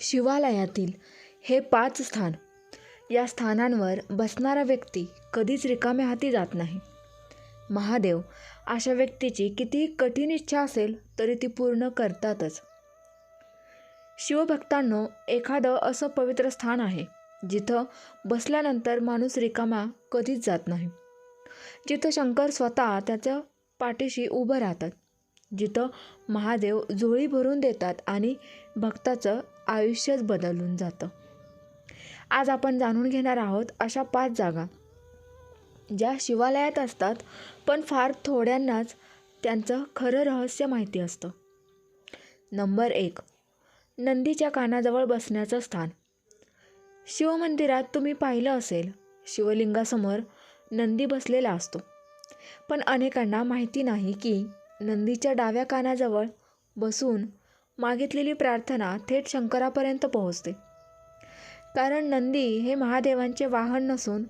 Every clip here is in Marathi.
शिवालयातील हे पाच स्थान. या स्थानांवर बसणारा व्यक्ती कधीच रिकाम्या हाती जात नाही. महादेव अशा व्यक्तीची कितीही कठीण इच्छा असेल तरी ती पूर्ण करतातच. शिवभक्तांनो एखादं असं पवित्र स्थान आहे जिथं बसल्यानंतर माणूस रिकामा कधीच जात नाही. जिथं शंकर स्वतः त्याच्या पाठीशी उभं राहतात. जिथं महादेव झोळी भरून देतात आणि भक्ताचं आयुष्यच बदलून जातं. आज आपण जाणून घेणार आहोत अशा पाच जागा. ज्या शिवालयात असतात पण फार थोड्यांनाच त्यांचं खरं रहस्य माहिती असतं. नंबर एक नंदीच्या कानाजवळ बसण्याचं स्थान. शिवमंदिरात तुम्ही पाहिलं असेल शिवलिंगासमोर नंदी बसलेला असतो. पण अनेकांना माहिती नाही की नंदीच्या डाव्या कानाजवळ बसून मागितलेली प्रार्थना थेट शंकरापर्यंत पोहोचते. कारण नंदी हे महादेवांचे वाहन नसून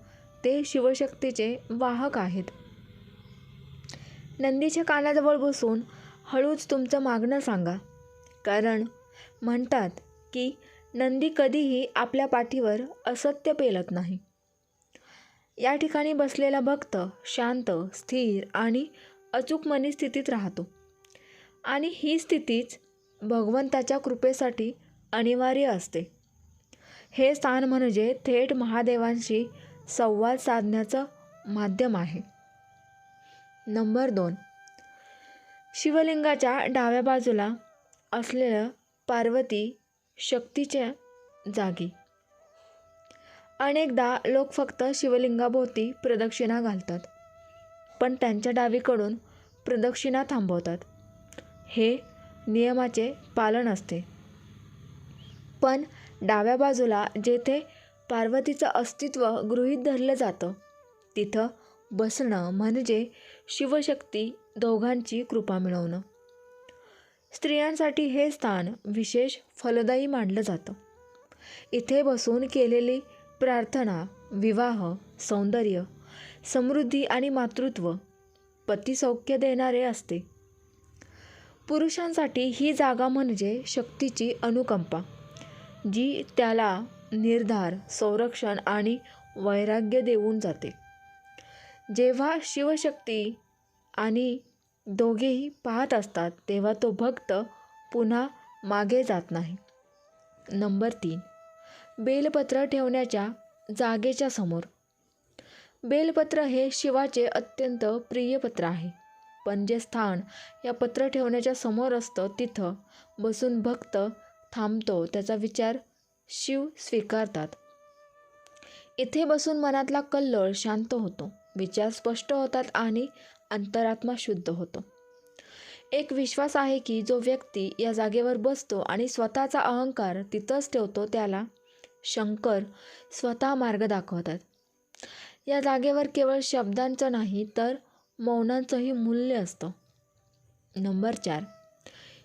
ते शिवशक्तीचे वाहक आहेत. नंदीच्या कानाजवळ बसून हळूच तुमचं मागणं सांगा. कारण म्हणतात की नंदी कधीही आपल्या पाठीवर असत्य पेलत नाही. या ठिकाणी बसलेला भक्त शांत स्थिर आणि अचूक मनी स्थितीत राहतो. आणि ही स्थितीच भगवंताच्या कृपेसाठी अनिवार्य असते. हे स्थान म्हणजे थेट महादेवांशी संवाद साधण्याचं माध्यम आहे. नंबर दोन. शिवलिंगाच्या डाव्या बाजूला असलेलं पार्वती शक्तीच्या जागी. अनेकदा लोक फक्त शिवलिंगाभोवती प्रदक्षिणा घालतात. पण त्यांच्या डावीकडून प्रदक्षिणा थांबवतात. हे नियमाचे पालन असते. पण डाव्या बाजूला जेथे पार्वतीचं अस्तित्व गृहीत धरलं जातं तिथं बसणं म्हणजे शिवशक्ती दोघांची कृपा मिळवणं. स्त्रियांसाठी हे स्थान विशेष फलदायी मानलं जातं. इथे बसून केलेली प्रार्थना विवाह सौंदर्य समृद्धी आणि मातृत्व पतिसौख्य देणारे असते. पुरुषांसाठी ही जागा म्हणजे शक्तीची अनुकंपा जी त्याला निर्धार संरक्षण आणि वैराग्य देऊन जाते. जेव्हा शिवशक्ती आणि दोघेही पाहत असतात तेव्हा तो भक्त पुन्हा मागे जात नाही. नंबर तीन. बेलपत्र ठेवण्याच्या जागेच्या समोर. बेलपत्र हे शिवाचे अत्यंत प्रिय पत्र आहे. पण जे स्थान या पत्र ठेवण्याच्या समोर असतं तिथं बसून भक्त थांबतो त्याचा विचार शिव स्वीकारतात. इथे बसून मनातला कल्लोळ शांत होतो विचार स्पष्ट होतात आणि अंतरात्मा शुद्ध होतो. एक विश्वास आहे की जो व्यक्ती या जागेवर बसतो आणि स्वतःचा अहंकार तिथंच ठेवतो त्याला शंकर स्वतः मार्ग दाखवतात. या जागेवर केवळ शब्दांचं नाही तर मौनांचंही मूल्य असतं. नंबर चार.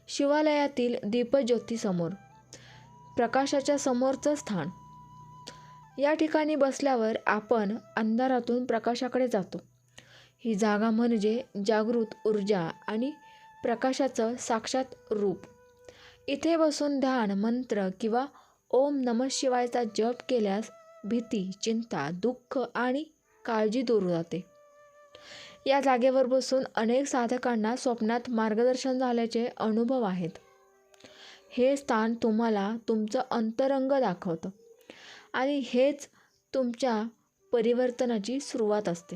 शिवालयातील दीपज्योतीसमोर. प्रकाशाच्या समोरचं स्थान. या ठिकाणी बसल्यावर आपण अंधारातून प्रकाशाकडे जातो. ही जागा म्हणजे जागृत ऊर्जा आणि प्रकाशाचं साक्षात रूप. इथे बसून ध्यान मंत्र किंवा ओम नम शिवायचा जप केल्यास भीती चिंता दुःख आणि काळजी दूर जाते. या जागेवर बसून अनेक साधकांना स्वप्नात मार्गदर्शन झाल्याचे अनुभव आहेत. हे स्थान तुम्हाला तुमचं अंतरंग दाखवतं. आणि हेच तुमच्या परिवर्तनाची सुरुवात असते.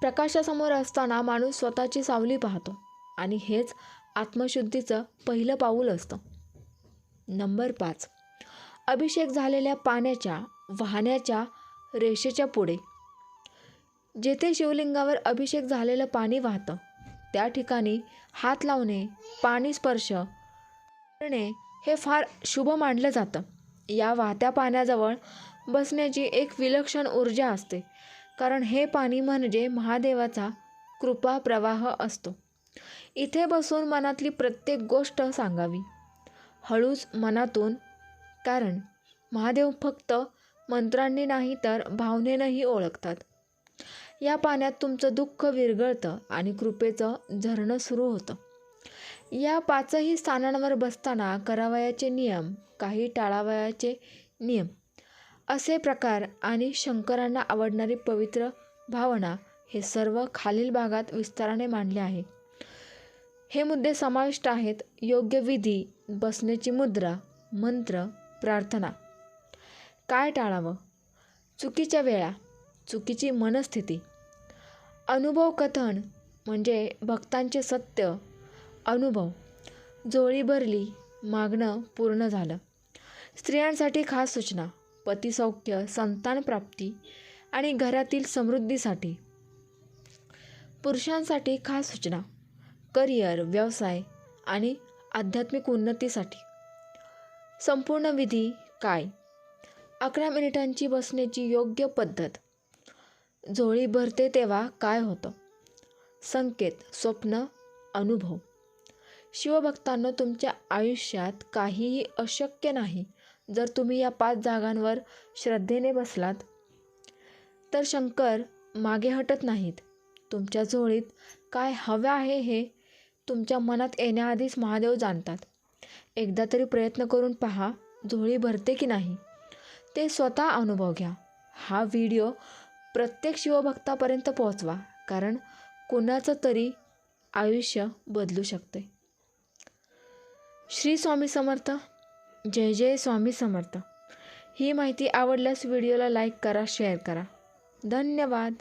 प्रकाशासमोर असताना माणूस स्वतःची सावली पाहतो. आणि हेच आत्मशुद्धीचं पहिलं पाऊल असतं. नंबर पाच. अभिषेक झालेल्या पाण्याच्या वाहण्याच्या रेषेच्या पुढे. जेथे शिवलिंगावर अभिषेक झालेलं पाणी वाहतं त्या ठिकाणी हात लावणे पाणी स्पर्श करणे हे फार शुभ मानलं जातं. या वाहत्या पाण्याजवळ बसण्याची एक विलक्षण ऊर्जा असते कारण हे पाणी म्हणजे महादेवाचा कृपा प्रवाह असतो. इथे बसून मनातली प्रत्येक गोष्ट सांगावी. हळूच मनातून कारण महादेव फक्त मंत्रांनी नाही तर भावनेनंही ओळखतात. या पाण्यात तुमचं दुःख विरघळतं आणि कृपेचं झरणं सुरू होतं. या पाचही स्थानांवर बसताना करावयाचे नियम काही टाळावयाचे नियम. असे प्रकार आणि शंकरांना आवडणारी पवित्र भावना हे सर्व खालील भागात विस्ताराने मांडले आहे. हे मुद्दे समाविष्ट आहेत योग्य विधी बसण्याची मुद्रा मंत्र प्रार्थना. काय टाळावं? चुकीच्या वेळा चुकीची मनस्थिती. अनुभव कथन म्हणजे भक्तांचे सत्य अनुभव. जोळी भरली मागणं पूर्ण झालं. स्त्रियांसाठी खास सूचना पतिसौख्य संतान प्राप्ती आणि घरातील समृद्धीसाठी. पुरुषांसाठी खास सूचना करिअर व्यवसाय आणि आध्यात्मिक उन्नतीसाठी. संपूर्ण विधी काय? अकरा मिनिटांची बसण्याची योग्य पद्धत. झोळी भरते तेव्हा काय होतं? संकेत स्वप्न अनुभव. शिवभक्तांना तुमच्या आयुष्यात काहीही अशक्य नाही. जर तुम्ही या पाच जागांवर श्रद्धेने बसलात तर शंकर मागे हटत नाहीत. तुमच्या झोळीत काय हवं आहे हे तुमच्या मनात येण्याआधीच महादेव जाणतात. एकदा तरी प्रयत्न करून पहा झोळी भरते की नाही. ते स्वतः अनुभव घ्या. हा व्हिडिओ प्रत्येक शिवभक्तापर्यंत पोहोचवा कारण कुणाचं तरी आयुष्य बदलू शकते. श्री स्वामी समर्थ. जय जय स्वामी समर्थ. ही माहिती आवडल्यास व्हिडिओला लाईक करा शेअर करा. धन्यवाद.